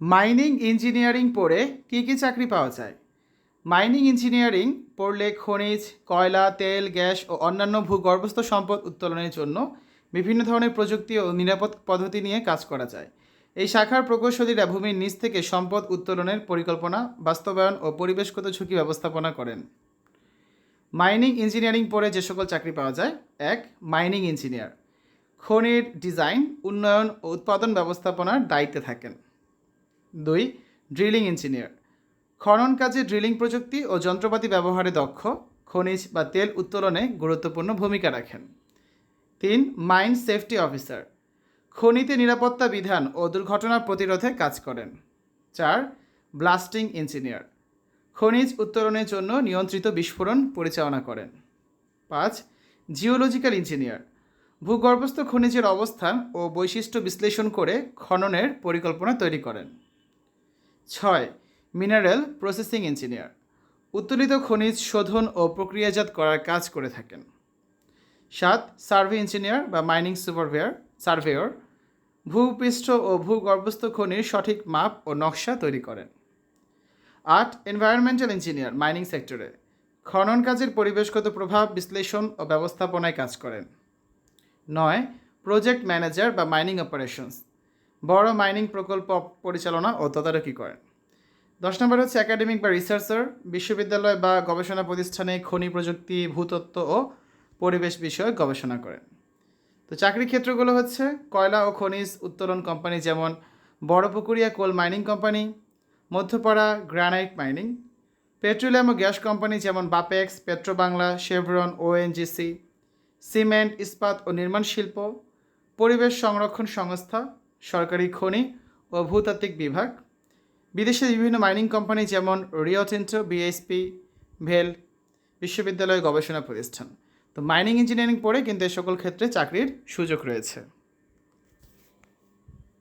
Mining engineering পড়ে কী কী চাকরি পাওয়া যায়? মাইনিং ইঞ্জিনিয়ারিং পড়লে খনিজ, কয়লা, তেল, গ্যাস ও অন্যান্য ভূগর্ভস্থ সম্পদ উত্তোলনের জন্য বিভিন্ন ধরনের প্রযুক্তি ও নিরাপদ পদ্ধতি নিয়ে কাজ করা যায়। এই শাখার প্রকৌশলীরা ভূমির নিচ থেকে সম্পদ উত্তোলনের পরিকল্পনা, বাস্তবায়ন ও পরিবেশগত ঝুঁকি ব্যবস্থাপনা করেন। মাইনিং ইঞ্জিনিয়ারিং পড়ে যে সকল চাকরি পাওয়া যায়, এক মাইনিং ইঞ্জিনিয়ার খনির ডিজাইন উন্নয়ন ও উৎপাদন ব্যবস্থাপনার দায়িত্বে থাকেন। দুই ড্রিলিং ইঞ্জিনিয়ার খনন কাজে ড্রিলিং প্রযুক্তি ও যন্ত্রপাতি ব্যবহারে দক্ষ, খনিজ বা তেল উত্তোলনে গুরুত্বপূর্ণ ভূমিকা রাখেন। তিন মাইন সেফটি অফিসার খনিতে নিরাপত্তা বিধান ও দুর্ঘটনা প্রতিরোধে কাজ করেন। চার ব্লাস্টিং ইঞ্জিনিয়ার খনিজ উত্তোলনের জন্য নিয়ন্ত্রিত বিস্ফোরণ পরিচালনা করেন। পাঁচ জিওলজিক্যাল ইঞ্জিনিয়ার ভূগর্ভস্থ খনিজের অবস্থান ও বৈশিষ্ট্য বিশ্লেষণ করে খননের পরিকল্পনা তৈরি করেন। ছয় মিনারেল প্রসেসিং ইঞ্জিনিয়ার উত্তোলিত খনিজ শোধন ও প্রক্রিয়াজাত করার কাজ করে থাকেন। সাত সার্ভে ইঞ্জিনিয়ার বা মাইনিং সুপারভেয়ার সার্ভেয়র ভূপৃষ্ঠ ও ভূগর্ভস্থ খনির সঠিক মাপ ও নকশা তৈরি করেন। আট এনভায়রনমেন্টাল ইঞ্জিনিয়ার মাইনিং সেক্টরে খনন কাজের পরিবেশগত প্রভাব বিশ্লেষণ ও ব্যবস্থাপনায় কাজ করেন। নয় প্রজেক্ট ম্যানেজার বা মাইনিং অপারেশনস বড় মাইনিং প্রকল্প পরিচালনা ও তদারকি করেন। দশ নম্বর হচ্ছে একাডেমিক বা রিসার্চার বিশ্ববিদ্যালয় বা গবেষণা প্রতিষ্ঠানে খনি প্রযুক্তি, ভূতত্ত্ব ও পরিবেশ বিষয়ক গবেষণা করেন। তো চাকরি ক্ষেত্রগুলো হচ্ছে কয়লা ও খনিজ উত্তোলন কোম্পানি যেমন Barapukuria coal mining company Madhyapara granite mining petroleum ও গ্যাস কোম্পানি যেমন Bapex Petrobangla Chevron ONGC cement ইস্পাত ও নির্মাণ শিল্প, পরিবেশ সংরক্ষণ সংস্থা সরকারি খনি ও ভূতাত্ত্বিক বিভাগ। বিদেশে বিভিন্ন মাইনিং কোম্পানি যেমন রিও টেন্টো বিএসপি ভেল বিশ্ববিদ্যালয় গবেষণা প্রতিষ্ঠান। তো মাইনিং ইঞ্জিনিয়ারিং পড়ে কিন্তু এ সকল ক্ষেত্রে চাকরির সুযোগ রয়েছে।